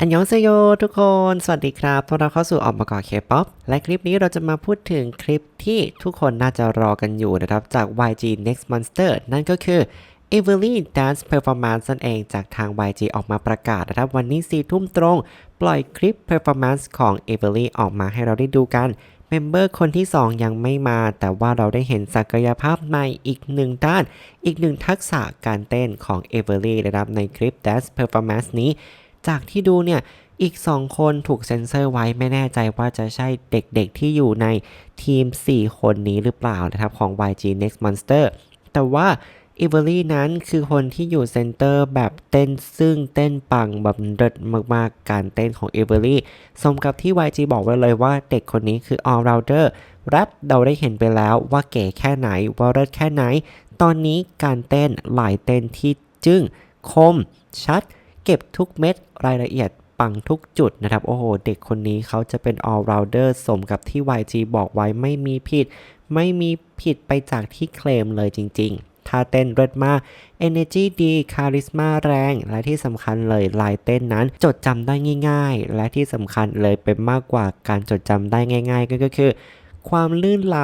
อันยองเซโยทุกคน สวัสดีครับพวกเราเข้าสู่ออกมาก่อเคป๊อปและคลิปนี้เราจะมาพูดถึงคลิปที่ทุกคนน่าจะรอกันอยู่นะครับ จาก YG Next Monster นั่นก็คือ e v e l y Dance Performance นั่นเองจากทาง YG ออกมาประกาศนะครับ วันนี้4ทุ่มตรง ปล่อยคลิป Performance ของ e v e l y ออกมาให้เราได้ดูกันเมมเบอร์คนที่ 2 ยังไม่มา แต่ว่าเราได้เห็นศักยภาพใหม่อีกหนึ่งด้าน อีกหนึ่งทักษะการเต้นของ e v e l y นะครับในคลิป Dance Performance นี้ จากที่ดูเนี่ยอีก 2 คนถูกเซ็นเซอร์ไว้ไม่แน่ใจว่าจะใช่เด็กๆที่อยู่ในทีม 4 คนนี้หรือเปล่านะครับของ YG Next Monster แต่ว่าอีเวอรี่นั้นคือคนที่อยู่เซนเตอร์แบบเต้นซึ่งเต้นปังแบบเลิศมากๆ การเต้นของอีเวอรี่สมกับที่ YG บอกไว้เลยว่าเด็กคนนี้คือ all rounder แรปเราได้เห็นไปแล้วว่าเก๋แค่ไหนว่าเลิศแค่ไหน ตอนนี้การเต้นหลายเต้นที่จึ้งคม ชัด เก็บทุกเม็ดรายละเอียดปังทุกจุดนะครับ โอ้โห เด็กคนนี้เขาจะเป็น all rounder สมกับที่ YG บอกไว้ไม่มีผิด ไม่มีผิดไปจากที่เคลมเลยจริงๆท่าเต้นเลิศมาก energy ดีคาริสมาแรง และที่สำคัญเลยลายเต้นนั้น จดจำได้ง่าย ๆ และที่สำคัญเลยเป็นมากกว่าการจดจำได้ง่าย ๆ ก็ก็คือ ความลื่นไหล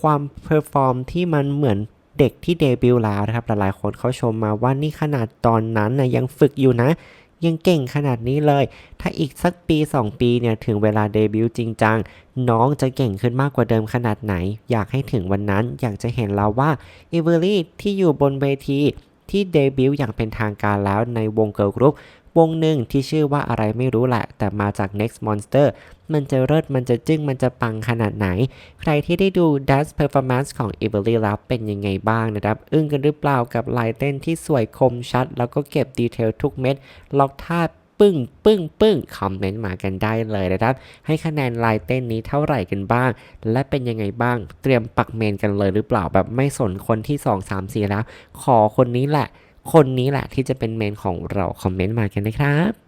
ความเพอร์ฟอร์มที่มันเหมือน เด็กที่เดบิวต์แล้วนะครับหลายๆคนเขาชมมาว่านี่ขนาดตอนนั้นนะยังฝึกอยู่นะ ยังเก่งขนาดนี้เลย ถ้าอีกสักปี 2 ปีเนี่ยถึงเวลาเดบิวต์จริงจังน้องจะเก่งขึ้นมากกว่าเดิมขนาดไหน อยากให้ถึงวันนั้นอยากจะเห็นแล้วว่าเอเวอรี่ที่อยู่บนเวทีที่เดบิวต์อย่างเป็นทางการแล้วในวงเกิร์ลกรุ๊ป วงหนึ่งที่ชื่อว่าอะไรไม่รู้แหละ แต่มาจาก Next Monster มันจะเลิศมันจะจึ้งมันจะปังขนาดไหน ใครที่ได้ดู Dance Performance ของ e v e l y แล้วเป็นยังไงบ้างนะครับ อึ้งกันหรือเปล่ากับลายเต้นที่สวยคมชัด แล้วก็เก็บดีเทลทุกเม็ด ล็อกท่าปึ้งปึ้งปึ้งคอมเมนต์มากันได้เลยนะครับ ให้คะแนนลายเต้นนี้เท่าไหร่กันบ้าง และเป็นยังไงบ้าง เตรียมปักเมนกันเลยหรือเปล่าแบบไม่สนคนที่ 2 3 4 แล้ว ขอคนนี้แหละ คนนี้แหละที่จะเป็นเมนของเราคอมเมนต์มากันนะครับ